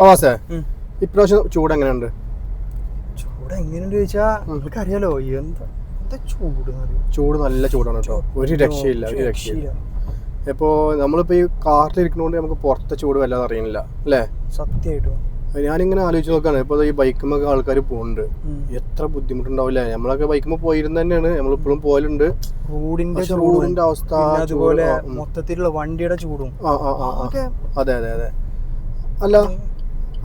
ആവാസേ ഉം. ഇപ്രാവശ്യം ചൂട് എങ്ങനെയുണ്ട്? ചൂട് എങ്ങനെയുണ്ട് ചോദിച്ചാ നിങ്ങൾക്ക് അറിയാലോ എന്താ എന്താ ചൂട്? ചൂട് നല്ല ചൂടാണ് കേട്ടോ. ഒരു രക്ഷയില്ല ഒരു രക്ഷയില്ല. ഇപ്പോ നമ്മളിപ്പോ ഈ കാറിൽ ഇരിക്കുന്നോണ്ട് നമുക്ക് പുറത്തെ ചൂട് വല്ലാതെ അറിയുന്നില്ല അല്ലേ? സത്യമായിട്ടും. ഞാനിങ്ങനെ ആലോചിച്ച് നോക്കാണ്. ഇപ്പൊ ഈ ബൈക്കുമൊക്കെ ആൾക്കാർ പോകുന്നുണ്ട് എത്ര ബുദ്ധിമുട്ടുണ്ടാവില്ല? നമ്മളൊക്കെ ബൈക്കുമ്പോ പോയിരുന്ന തന്നെയാണ്. നമ്മളിപ്പോഴും പോലുണ്ട് റോഡിന്റെ റോഡിന്റെ അവസ്ഥ, അതുപോലെ. മൊത്തത്തിലുള്ള വണ്ടിയുടെ ചൂടും. അതെ അതെ അതെ. അല്ല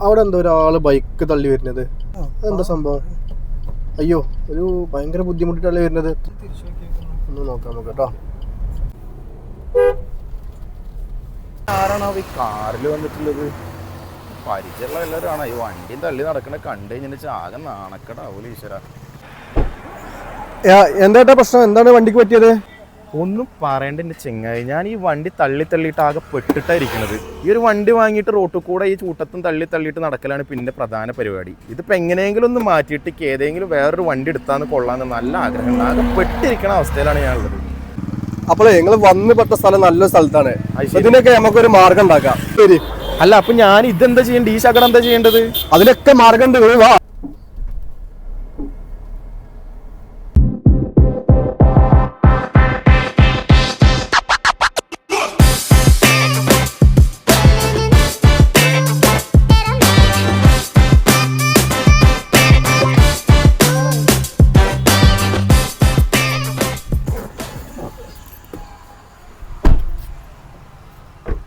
അവിടെ എന്താ ഒരാൾ ബൈക്ക് തള്ളി വരുന്നത്. എന്താ അതെന്താ സംഭവം? അയ്യോ ഒരു ഭയങ്കര ബുദ്ധിമുട്ടിട്ടല്ലേ വരുന്നത്. ഒന്ന് നോക്കാം നമുക്ക് കേട്ടോ. ആരാണോ ഈ കാറിൽ വന്നിട്ടുള്ളത്? പരിചയമുള്ള എല്ലാവരും ആണോ ഈ വണ്ടിയും തള്ളി നടക്കണ കണ്ടു കഴിഞ്ഞാൽ ആകെ നാണക്കടാവൂല ഈശ്വര. എന്താ പ്രശ്നം? എന്താണ് വണ്ടിക്ക് പറ്റിയത്? ഒന്നും പറയേണ്ട എന്റെ ചെങ്ങായി. ഞാൻ ഈ വണ്ടി തള്ളി തള്ളിയിട്ട് ആകെ പെട്ടിട്ടായിരിക്കണത് ഈ ഒരു വണ്ടി വാങ്ങിയിട്ട് റോട്ടിൽ കൂടെ ഈ ചൂട്ടത്തും തള്ളി തള്ളിയിട്ട് നടക്കലാണ് പിന്നെ പ്രധാന പരിപാടി. ഇതിപ്പോൾ എങ്ങനെയെങ്കിലും ഒന്ന് മാറ്റിയിട്ട് ഏതെങ്കിലും വേറൊരു വണ്ടി എടുത്താന്ന് കൊള്ളാന്ന് നല്ല ആഗ്രഹമുണ്ട് ആകെ പെട്ടിരിക്കണ അവസ്ഥയിലാണ് ഞാനുള്ളത്. അപ്പോഴേ നിങ്ങൾ വന്ന് പെട്ട സ്ഥലം നല്ല സ്ഥലത്താണ്. ഇതിനൊക്കെ നമുക്കൊരു മാർഗം ഉണ്ടാക്കാം. ശരി. അല്ല അപ്പൊ ഞാൻ ഇതെന്താ ചെയ്യേണ്ടത്? ഈ ശകടം എന്താ ചെയ്യേണ്ടത്? അതിനൊക്കെ മാർഗം ഉണ്ട്. വാ.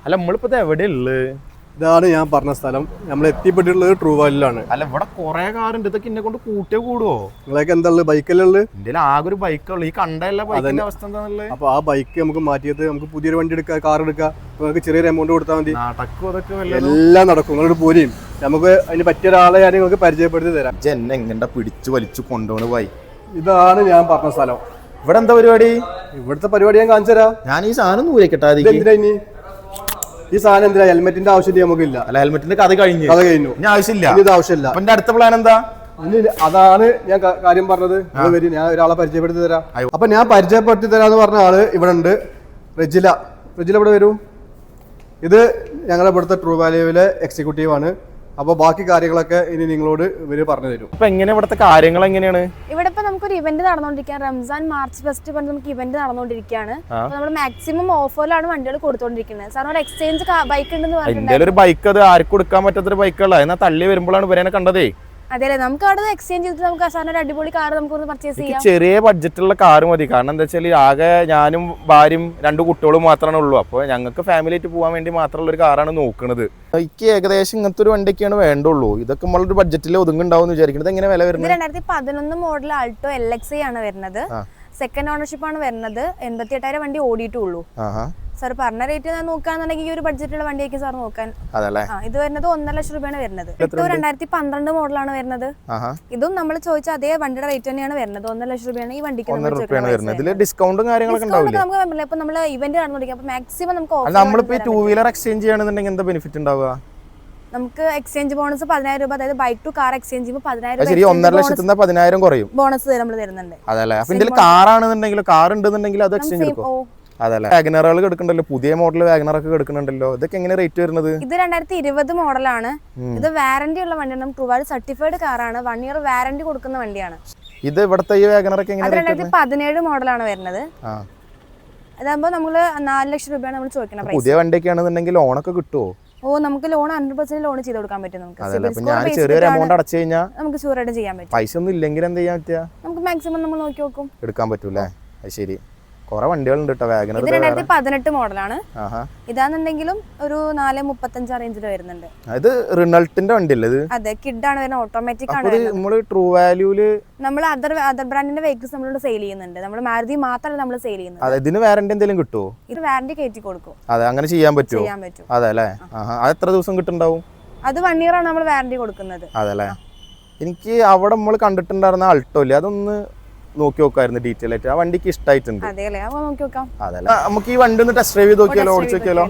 അല്ല നമ്മളിപ്പോ എവിടെ ഇതാണ് ഞാൻ പറഞ്ഞ സ്ഥലം. നമ്മൾ എത്തിപ്പെട്ടിട്ടുള്ളത് ട്രൂ വാലിലാണ് അല്ല ഇവിടെ കുറെ കാറുണ്ട്. ഇതൊക്കെ എന്നെ കൊണ്ട് കൂട്ടിയേ കൂടുവോ? നിങ്ങളൊക്കെ എന്താ ഉള്ളത്? ബൈക്കല്ലേ എന്റെ ആകെ ഒരു ബൈക്കുള്ളൂ ഈ കണ്ടല്ല ബൈക്കിന്റെ അവസ്ഥ എന്താണല്ലേ അപ്പൊ ആ ബൈക്ക് നമുക്ക് മാറ്റിയത് നമുക്ക് പുതിയൊരു വണ്ടി എടുക്കാം കാർ എടുക്കാം. നമുക്ക് ചെറിയൊരു എമൗണ്ട് കൊടുത്താൽ മതി. അതൊക്കെ എല്ലാം നടക്കും. നിങ്ങളോട് പോലെയും നമുക്ക് അതിന് പറ്റിയ ഒരാളെ ഞാൻ നിങ്ങൾക്ക് പരിചയപ്പെടുത്തി തരാം. എന്നെ എങ്ങനെ പിടിച്ചു വലിച്ചു കൊണ്ടുപോണ് പോയി. ഇതാണ് ഞാൻ പറഞ്ഞ സ്ഥലം. ഇവിടെ എന്താ പരിപാടി? ഇവിടുത്തെ പരിപാടി ഞാൻ കാണിച്ചു തരാം. ഞാൻ ഈ സാധനം നൂരക്കട്ടെ ഈ സാധനം എന്തിനാ? ഹെൽമെറ്റിന്റെ ആവശ്യം നമുക്കില്ല. അല്ല ഹെൽമെറ്റിന്റെ കഥ കഴിഞ്ഞു. അത് കഴിഞ്ഞു. ഇനി ആവശ്യമില്ല. ഇത് ആവശ്യമില്ല. എന്റെ അടുത്ത പ്ലാൻ എന്താ? അതാണ് ഞാൻ കാര്യം പറഞ്ഞത്. വരും. ഞാൻ ഒരാളെ പരിചയപ്പെടുത്തി തരാം. അപ്പൊ ഞാൻ പരിചയപ്പെടുത്തി തരാന്ന് പറഞ്ഞ ആൾ ഇവിടെ ഉണ്ട്. റെജില. റെജില ഇവിടെ വരും? ഇത് ഞങ്ങളുടെ ഇവിടുത്തെ ട്രൂ വാല്യൂവിലെ എക്സിക്യൂട്ടീവ് ആണ്. അപ്പോൾ ബാക്കി കാര്യങ്ങളൊക്കെ ഇനി നിങ്ങളോട് ഇവർ പറഞ്ഞു തരും. ഇപ്പൊ എങ്ങനെ ഇവിടുത്തെ കാര്യങ്ങൾ എങ്ങനെയാണ്? ഇവിടെ ഇപ്പൊ നമുക്കൊരു ഇവന്റ് നടന്നുകൊണ്ടിരിക്കുകയാണ് റംസാൻ മാർച്ച് ഫസ്റ്റ് പറഞ്ഞ് നമുക്ക് ഇവന്റ് നടന്നുകൊണ്ടിരിക്കുകയാണ് നമ്മൾ മാക്സിമം ഓഫറിലാണ് വണ്ടികൾ കൊടുത്തോണ്ടിരിക്കുന്നത്. സാറിന് ഒരു എക്സ്ചേഞ്ച് ബൈക്ക് ഉണ്ടെന്ന് പറഞ്ഞു ഒരു ബൈക്ക് അത് ആർക്കും കൊടുക്കാൻ പറ്റാത്തൊരു ബൈക്കുള്ള എന്നാ തള്ളി വരുമ്പോഴാണ് ഇവരെ കണ്ടതേ. അതെ നമുക്ക് അവിടെ എക്സ്ചേഞ്ച് ചെയ്തിട്ട് നമുക്ക് സാറിന് ഒരു അടിപൊളി കാർ നമുക്ക് ഒന്ന് പർച്ചേസ് ചെയ്യാം. ചെറിയ ബഡ്ജറ്റുള്ള കാർ മതി. കാരണം എന്താ വെച്ചാൽ ആകെ ഞാനും ഭാര്യയും രണ്ട് കുട്ടികളും മാത്രമാണ് ഉള്ളൂ. അപ്പോൾ ഞങ്ങൾക്ക് ഫാമിലി ആയിട്ട് പോകാൻ വേണ്ടി മാത്രമുള്ള ഒരു കാറാണ് നോക്കുന്നത് എനിക്ക് ഏകദേശം ഇങ്ങനത്തെ ഒരു വണ്ടിയൊക്കെയാണ് വേണ്ടുള്ളൂ. ഇതൊക്കെ നമ്മളൊരു ബഡ്ജറ്റിൽ ഒതുങ്ങുണ്ടാവും എന്ന് വിചാരിക്കുന്നത് എങ്ങനെ വില വരുന്നത്? രണ്ടായിരത്തി പതിനൊന്ന് മോഡൽ ആൾട്ടോ എൽ എക്സ് ആണ് വരുന്നത്. സെക്കൻഡ് ഓണർഷിപ്പ് ആണ് വരുന്നത്. എൺപത്തി എട്ടായിരം വണ്ടി ഓടിയിട്ടുള്ളൂ. സാർ പറഞ്ഞ റേറ്റ് ഞാൻ നോക്കുകയാണെന്നുണ്ടെങ്കിൽ ഈ ഒരു ബഡ്ജറ്റുള്ള വണ്ടിയായിരിക്കും സാർ നോക്കാൻ അതല്ലേ? ഇത് വരുന്നത് ഒന്നര ലക്ഷം രൂപയാണ് വരുന്നത്. ഇത് രണ്ടായിരത്തി പന്ത്രണ്ട് മോഡലാണ് വരുന്നത്. ഇതും നമ്മൾ ചോദിച്ച അതേ വണ്ടിയുടെ റേറ്റ് തന്നെയാണ് വരുന്നത്. ഒന്നര ലക്ഷം രൂപയാണ് ഈ വണ്ടിക്ക് ഡിസ്കൗണ്ടും കാര്യങ്ങളൊക്കെ നമുക്ക് ഇപ്പൊ നമ്മൾ ഇവന്റ് നടന്നുകൊണ്ടിരിക്കും അപ്പൊ മാക്സിമം നമുക്ക് നമ്മളിപ്പോ ടൂ വീലർ എക്സ്ചേഞ്ച് ചെയ്യണമെന്നുണ്ടെങ്കിൽ എന്താ ബെനിഫിറ്റ് ഉണ്ടാവുക? നമുക്ക് എക്സ്ചേഞ്ച് ബോണസ് പതിനായിരം രൂപ അതായത് ബൈക്ക് ടു കാർ എക്സ്ചേഞ്ച് ചെയ്യുമ്പോൾ പതിനായിരം അത് ശരി ഒന്നര ലക്ഷത്തിന്റെ പതിനായിരം കുറയും. ബോണസ് നമ്മൾ തരുന്നുണ്ട്. അതല്ലേ? അപ്പൊ കാർ ആണെന്നുണ്ടെങ്കിൽ കാർ ഉണ്ടെന്നുണ്ടെങ്കിൽ അത് എക്സ്ചേഞ്ച് ഓ അതല്ലേ? വാഗനറുകൾ എടുക്കണ്ടല്ലോ പുതിയ മോഡൽ വാഗനറൊക്കെ കിടക്കുന്നുണ്ടല്ലോ ഇതൊക്കെ എങ്ങനെ റേറ്റ് വരുന്നത്? ഇത് രണ്ടായിരത്തി ഇരുപത് മോഡലാണ് ഇത് വാറന്റി ഉള്ള വണ്ടിയാണ്. നമുക്ക് സർട്ടിഫൈഡ് കാറാണ് വൺ ഇയർ വാറന്റി കൊടുക്കുന്ന വണ്ടിയാണ്. ഇത് ഇവിടുത്തെ ഈ വാഗനറൊക്കെ എങ്ങനെ റേറ്റ് രണ്ടായിരത്തി പതിനേഴ് മോഡലാണ് വരുന്നത്. ആ. അതാകുമ്പോൾ നമ്മൾ നാല് ലക്ഷം രൂപയാണ് നമ്മൾ ചോദിക്കണം പ്രൈസ് പുതിയ വണ്ടിയൊക്കെ ആണെന്നുണ്ടെങ്കിൽ ലോണൊക്കെ കിട്ടുമോ ഓ നമുക്ക് ലോൺ ഹൺഡ്രഡ് പെർസെന്റ് ലോൺ ചെയ്ത് കൊടുക്കാൻ പറ്റും നമുക്ക്. ഞാൻ ചെറിയൊരു എമൗണ്ട് അടച്ചു കഴിഞ്ഞാൽ നമുക്ക് ഷുവറായിട്ട് ചെയ്യാൻ പറ്റും. പൈസ ഒന്നും ഇല്ലെങ്കിൽ എന്ത് ചെയ്യാൻ പറ്റുക? നമുക്ക് മാക്സിമം നമ്മൾ നോക്കി നോക്കും. എടുക്കാൻ പറ്റൂലേ അത് ശരി. കുറെ വണ്ടികളുണ്ട് കേട്ടോ വാഗനർ രണ്ടായിരത്തി പതിനെട്ട് മോഡലാണ്. ഇതാണെന്നുണ്ടെങ്കിലും ഒരു നാല് മുപ്പത്തഞ്ച് റേഞ്ചിൽ വരുന്നുണ്ട്. ഇത് റിനൾട്ടിന്റെ വണ്ടിയല്ലേ ഇത്? അതെ കിഡ് ആണ് വരുന്നത്. ഓട്ടോമാറ്റിക് ആണ് നമ്മൾ ട്രൂ വാല്യൂൽ നമ്മൾ അതർ അതർ ബ്രാൻഡിന്റെ വെഹിക്കിൾസ് നമ്മളോട് സെയിൽ ചെയ്യുന്നുണ്ട്. നമ്മൾ മാരുതി മാത്രമല്ല നമ്മൾ സെയിൽ ചെയ്യുന്നത്. അതെ ഇതിന് വാറണ്ടി എന്തെങ്കിലും കിട്ടുമോ ഇത് വാറന്റി കയറ്റി കൊടുക്കും. അതെ അങ്ങനെ ചെയ്യാൻ പറ്റുമോ ചെയ്യാൻ പറ്റും. അതെ അല്ലേ? അത് എത്ര ദിവസം കിട്ടുണ്ടാവും അത് വൺ ഇയർ ആണ് നമ്മൾ വാറന്റി കൊടുക്കുന്നത്. അതെ അല്ലേ? എനിക്ക് അവിടെ നമ്മൾ കണ്ടിട്ടുണ്ടായിരുന്ന അൾട്ടോ ഇല്ലേ? അതൊന്ന് നോക്കി നോക്കായിരുന്നു ഡീറ്റെയിൽ ആയിട്ട്. ആ വണ്ടിക്ക് ഇഷ്ടമായിട്ടുണ്ട് അതെ അല്ലേ അപ്പൊ നോക്കി നോക്കാം അതല്ലേ. നമുക്ക് ഈ വണ്ടി ഒന്ന് ടെസ്റ്റ് ഡ്രൈവ് ചെയ്ത് നോക്കിയാലോ? ഓടിച്ചു നോക്കിയാലോ?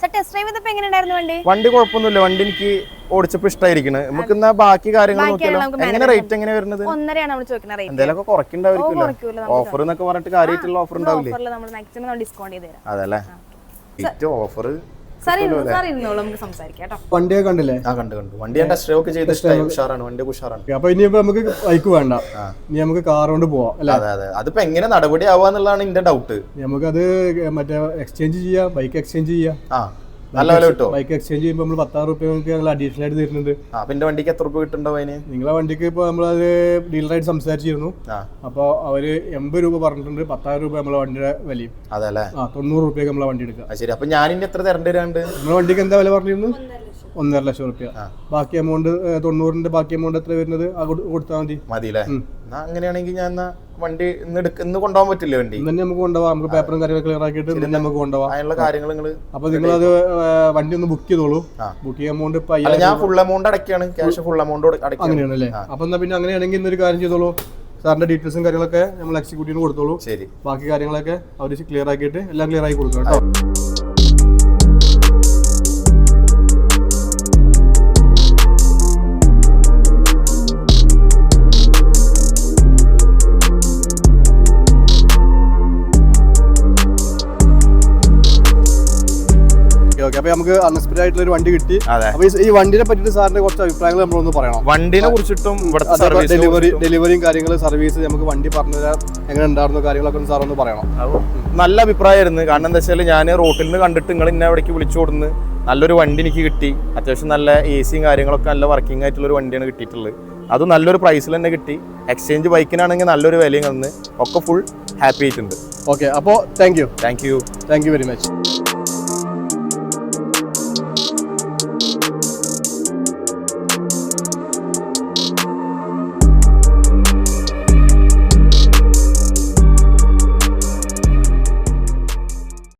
സർ ടെസ്റ്റ് ഡ്രൈവ് ചെയ്തപ്പോ എങ്ങനെ ഉണ്ടായിരുന്നു വണ്ടി? വണ്ടി കുഴപ്പമൊന്നുമില്ല. വണ്ടി എനിക്ക് ഓടിച്ചപ്പോ ഇഷ്ടായിരിക്കണ്. നമുക്ക് എന്നാ ബാക്കി കാര്യങ്ങൾ നോക്കിയാലോ? എങ്ങനെ റേറ്റ് എങ്ങനെ വരുന്നത്? എന്തെങ്കിലുമൊക്കെ കുറയ്ക്കൂല നമുക്ക്. ഓഫർ എന്നൊക്കെ പറഞ്ഞിട്ട് കാര്യമായിട്ടുള്ള ഓഫർ ഉണ്ടാവില്ലേ? നമ്മൾ ഡിസ്കൗണ്ട് ചെയ്ത് തരാം. അതല്ലേ? ഓഫർ വണ്ടിയെ നമുക്ക് കണ്ടില്ലേ? ആ കണ്ടു കണ്ടു. വണ്ടി ഞാൻ ടെസ്റ്റ് ഒക്കെ ചെയ്ത് ഇഷ്ടമായി. ഉഷാറാണ് വണ്ടി ഉഷാറാണ്. അപ്പൊ ഇനിയിപ്പോ നമുക്ക് ബൈക്ക് വേണ്ട. ഇനി നമുക്ക് കാർ കൊണ്ട് പോവാം അല്ലെ? അതെ അതെ. അതിപ്പോ എങ്ങനെ നടപടി ആവാന്നുള്ളതാണ് എന്റെ ഡൗട്ട് അത് മറ്റേ എക്സ്ചേഞ്ച് ചെയ്യാം ബൈക്ക് എക്സ്ചേഞ്ച് ചെയ്യാം. ആ. നല്ല വില കിട്ടുമോ ബൈക്ക് എക്സ്ചേഞ്ച് ചെയ്യുമ്പോൾ നമ്മൾ പത്താറ് റുപ്യ നമുക്ക് ഞങ്ങൾ അഡീഷണൽ ആയിട്ട് തരുന്നുണ്ട്. അപ്പൊ എന്റെ വണ്ടിക്ക് എത്ര രൂപ കിട്ടുന്നുണ്ടോ അതിന്? നിങ്ങളെ വണ്ടിക്ക് ഇപ്പൊ നമ്മളത് ഡീലറായിട്ട് സംസാരിച്ചിരുന്നു. അപ്പൊ അപ്പോൾ അവർ എൺപത് രൂപ പറഞ്ഞിട്ടുണ്ട് പത്തായിരം രൂപ നമ്മളെ വണ്ടിയുടെ വിലയും. അതെ അല്ലേ? ആ തൊണ്ണൂറ് റുപ്യക്ക് നമ്മളെ വണ്ടി എടുക്കാം ശരി. അപ്പൊ ഞാൻ ഇനി എത്ര തരേണ്ടി വരാണ്ട് നിങ്ങളെ വണ്ടിക്ക് എന്താ വില പറഞ്ഞിരുന്നു ഒന്നര ലക്ഷം റുപ്യ. ബാക്കി എമൗണ്ട് തൊണ്ണൂറിന്റെ ബാക്കി എമൗണ്ട് എത്ര വരുന്നത്? കൊടുത്താൽ മതി. മതി അല്ലേ എന്നാ അങ്ങനെയാണെങ്കിൽ ഞാൻ വണ്ടി ഇന്ന് കൊണ്ടുപോകാൻ പറ്റില്ല വണ്ടി? ഇന്ന് തന്നെ നമുക്ക് കൊണ്ടുപോകാം നമുക്ക് പേപ്പറും കാര്യങ്ങളൊക്കെ ക്ലിയർ ആക്കിയിട്ട് നമുക്ക് കൊണ്ടുപോകാം അതിനുള്ള കാര്യങ്ങൾ നിങ്ങൾ അപ്പൊ നിങ്ങൾ അത് വണ്ടി ഒന്ന് ബുക്ക് ചെയ്തോളൂ. ആ. ബുക്ക് ചെയ്യാൻ എമൗണ്ട് ഇപ്പൊ ഞാൻ ഫുൾ എമൗണ്ട് അടയ്ക്കാണ്. ക്യാഷ് ഫുൾ എമൗണ്ട് അങ്ങനെയാണ് അല്ലേ? അപ്പൊ എന്നാ പിന്നെ അങ്ങനെയാണെങ്കിൽ ഇന്നൊരു കാര്യം ചെയ്തോളൂ. സാറിന്റെ ഡീറ്റെയിൽസും കാര്യങ്ങളൊക്കെ നമ്മൾ എക്സിക്യൂട്ടീവിന് കൊടുത്തോളൂ. ശരി. ബാക്കി കാര്യങ്ങളൊക്കെ അവർ ക്ലിയർ ആക്കിയിട്ട് എല്ലാം ക്ലിയർ ആക്കി കൊടുക്കാം കേട്ടോ. അപ്പൊ നമുക്ക് അൺഎക്സ്പെക്ടഡ് ആയിട്ടുള്ള ഒരു വണ്ടി കിട്ടി. അപ്പൊ ഈ- വണ്ടിനെ പറ്റിയിട്ട് സാറിന്റെ കുറച്ച് അഭിപ്രായങ്ങൾ നമ്മളൊന്ന് പറയണം. വണ്ടിനെ കുറിച്ചിട്ടും ഡെലിവറി ഡെലിവറിയും കാര്യങ്ങൾ സർവീസ് നമുക്ക് വണ്ടി പറഞ്ഞു തരാൻ എങ്ങനെ ഉണ്ടായിരുന്നു കാര്യങ്ങളൊക്കെ സാർ ഒന്ന് പറയണം. നല്ല അഭിപ്രായമായിരുന്നു. കാരണം എന്താ വെച്ചാൽ ഞാൻ റോട്ടിൽ നിന്ന് കണ്ടിട്ട് നിങ്ങൾ ഇന്ന അവിടേക്ക് വിളിച്ചു കൊടുന്ന് നല്ലൊരു വണ്ടി എനിക്ക് കിട്ടി. അത്യാവശ്യം നല്ല എ സിയും കാര്യങ്ങളൊക്കെ നല്ല വർക്കിംഗ് ആയിട്ടുള്ള ഒരു വണ്ടിയാണ് കിട്ടിയിട്ടുള്ളത്. അത് നല്ലൊരു പ്രൈസിൽ തന്നെ കിട്ടി. എക്സ്ചേഞ്ച് ബൈക്കിനാണെങ്കിൽ നല്ലൊരു വിലയും തന്ന്. ഒക്കെ ഫുൾ ഹാപ്പി ആയിട്ടുണ്ട്. ഓക്കെ അപ്പോൾ thank you thank you thank you very much